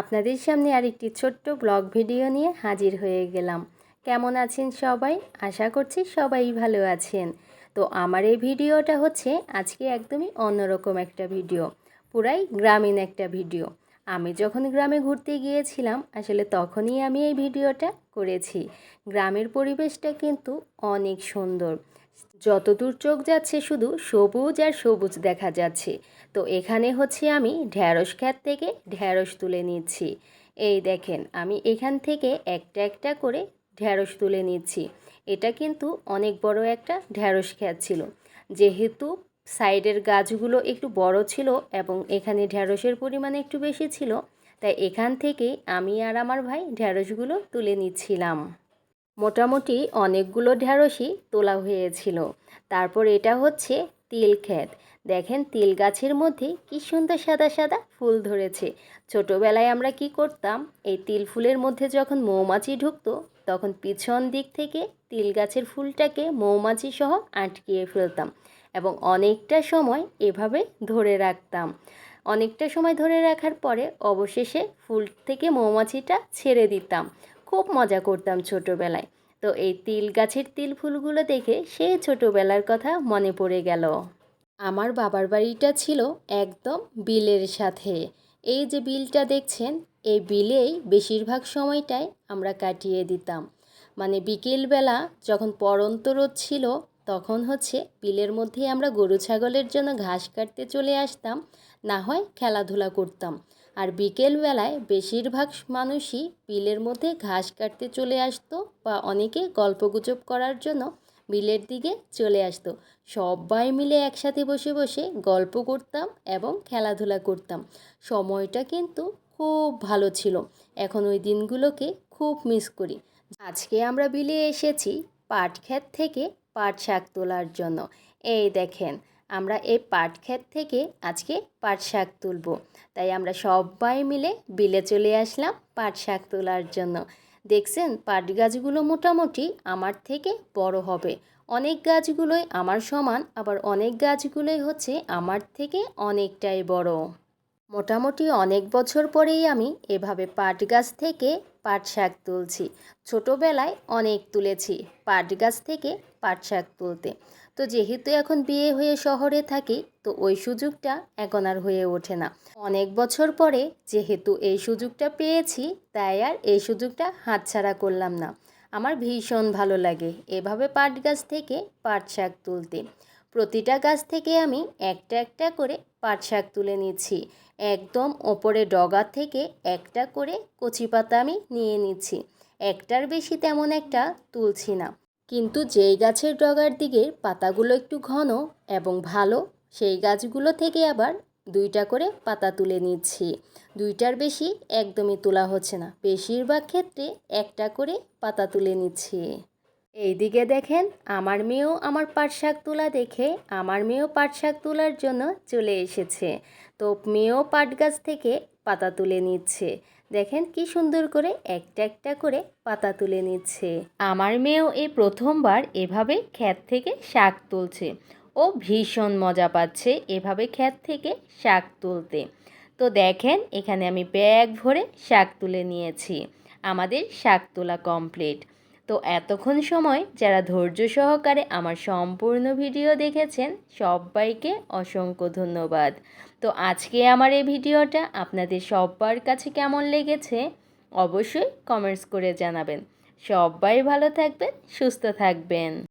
আপনাদের সামনে আরেকটি ছোট্ট ব্লগ ভিডিও নিয়ে হাজির হয়ে গেলাম। কেমন আছেন সবাই? আশা করছি সবাই ভালো আছেন। তো আমার এই ভিডিওটা হচ্ছে আজকে একদমই অন্যরকম একটা ভিডিও, পুরাই গ্রামীণ একটা ভিডিও। আমি যখন গ্রামে ঘুরতে গিয়েছিলাম, আসলে তখনই আমি এই ভিডিওটা করেছি। গ্রামের পরিবেশটা কিন্তু অনেক সুন্দর। যতদূর চোখ যাচ্ছে শুধু সবুজ আর সবুজ দেখা যাচ্ছে। তো এখানে হচ্ছে আমি ঢ্যাঁড়স খ্যাত থেকে ঢ্যাঁড়স তুলে নিচ্ছি। এই দেখেন, আমি এখান থেকে একটা একটা করে ঢ্যাঁড়স তুলে নিচ্ছি। এটা কিন্তু অনেক বড় একটা ঢ্যাঁড়স খ্যাত ছিল। যেহেতু সাইডের গাছগুলো একটু বড় ছিল এবং এখানে ঢ্যাঁড়সের পরিমাণ একটু বেশি ছিল, তাই এখান থেকে আমি আর আমার ভাই ঢ্যাঁড়সগুলো তুলে নিচ্ছিলাম। মোটামুটি অনেকগুলো ঢ্যাঁড়সই তোলা হয়েছিল। তারপর এটা হচ্ছে তিল ক্ষেত। দেখেন তিল গাছের মধ্যে কি সুন্দর সাদা সাদা ফুল ধরেছে। ছোটোবেলায় আমরা কি করতাম, এই তিল ফুলের মধ্যে যখন মৌমাছি ঢুকতো, তখন পিছন দিক থেকে তিল গাছের ফুলটাকে মৌমাছি সহ আটকিয়ে ফেলতাম এবং অনেকটা সময় এভাবে ধরে রাখতাম। অনেকটা সময় ধরে রাখার পরে অবশেষে ফুল থেকে মৌমাছিটা ছেড়ে দিতাম। খুব মজা করতাম ছোটোবেলায়। তো এই তিল গাছের তিল ফুলগুলো দেখে সেই ছোটোবেলার কথা মনে পড়ে গেল। আমার বাবার বাড়িটা ছিল একদম বিলের সাথে। এই যে বিলটা দেখছেন, এই বিলেই বেশিরভাগ সময়টাই আমরা কাটিয়ে দিতাম। মানে বিকেলবেলা যখন পরন্ত রোদ ছিল, তখন হচ্ছে বিলের মধ্যেই আমরা গরু ছাগলের জন্য ঘাস কাটতে চলে আসতাম। না হয় খেলাধুলা করতাম। আর বিকেলবেলায় বেশিরভাগ মানুষই বিলের মধ্যে ঘাস কাটতে চলে আসতো বা অনেকে গল্পগুজব করার জন্য বিলের দিকে চলে আসতো। সবাই মিলে একসাথে বসে বসে গল্প করতাম এবং খেলাধুলা করতাম। সময়টা কিন্তু খুব ভালো ছিল। এখন ওই দিনগুলোকে খুব মিস করি। আজকে আমরা বিলে এসেছি পাট ক্ষেত থেকে পাট শাক তোলার জন্য। এই দেখেন আমরা এই পাট ক্ষেত থেকে আজকে পাট শাক তুলব। তাই আমরা সবাই মিলে বিলে চলে আসলাম পাট শাক তোলার জন্য। দেখছেন, পাট গাছগুলো মোটামুটি আমার থেকে বড় হবে। অনেক গাছগুলোই আমার সমান, আবার অনেক গাছগুলোই হচ্ছে আমার থেকে অনেকটাই বড়। মোটামুটি অনেক বছর পরেই আমি এভাবে পাট গাছ থেকে পাট শাক তুলছি। ছোটোবেলায় অনেক তুলেছি পাট গাছ থেকে পাট শাক তুলতে। তো যেহেতু এখন বিয়ে হয়ে শহরে থাকি, তো ওই সুযোগটা এখন আর হয়ে ওঠে না। অনেক বছর পরে যেহেতু এই সুযোগটা পেয়েছি, তাই আর এই সুযোগটা হাতছাড়া করলাম না। আমার ভীষণ ভালো লাগে এভাবে পাট গাছ থেকে পাট শাক তুলতে। প্রতিটা গাছ থেকে আমি একটা একটা করে পাট শাক তুলে নিচ্ছি। একদম ওপরে ডগা থেকে একটা করে কচি পাতা আমি নিয়ে নিচ্ছি। একটার বেশি তেমন একটা তুলছি না। কিন্তু যেই গাছের ডগার দিকে পাতাগুলো একটু ঘন এবং ভালো, সেই গাছগুলো থেকে আবার দুইটা করে পাতা তুলে নিচ্ছি। দুইটার বেশি একদমই তোলা হচ্ছে না। বেশিরভাগ ক্ষেত্রে একটা করে পাতা তুলে নিচ্ছি। এইদিকে দেখেন, আমার মেয়েও আমার পাট শাক তোলা দেখে আমার মেয়েও পাট শাক তোলার জন্য চলে এসেছে। তো মেয়েও পাট গাছ থেকে পাতা তুলে নিচ্ছে। দেখেন কি সুন্দর করে একটা একটা করে পাতা তুলে নিচ্ছে। আমার মেয়েও এই প্রথমবার এভাবে ক্ষেত থেকে শাক তুলছে। ও ভীষণ মজা পাচ্ছে এভাবে খ্যাত থেকে শাক তুলতে। তো দেখেন, এখানে আমি ব্যাগ ভরে শাক তুলে নিয়েছি। আমাদের শাক তোলা কমপ্লিট। তো এতক্ষণ সময় যারা ধৈর্য সহকারে আমার সম্পূর্ণ ভিডিও দেখেছেন, সবাইকে অসংখ্য ধন্যবাদ। তো আজকে আমার এই ভিডিওটা আপনাদের সব্বার কাছে কেমন লেগেছে অবশ্যই কমেন্টস করে জানাবেন। সবাই ভালো থাকবেন, সুস্থ থাকবেন।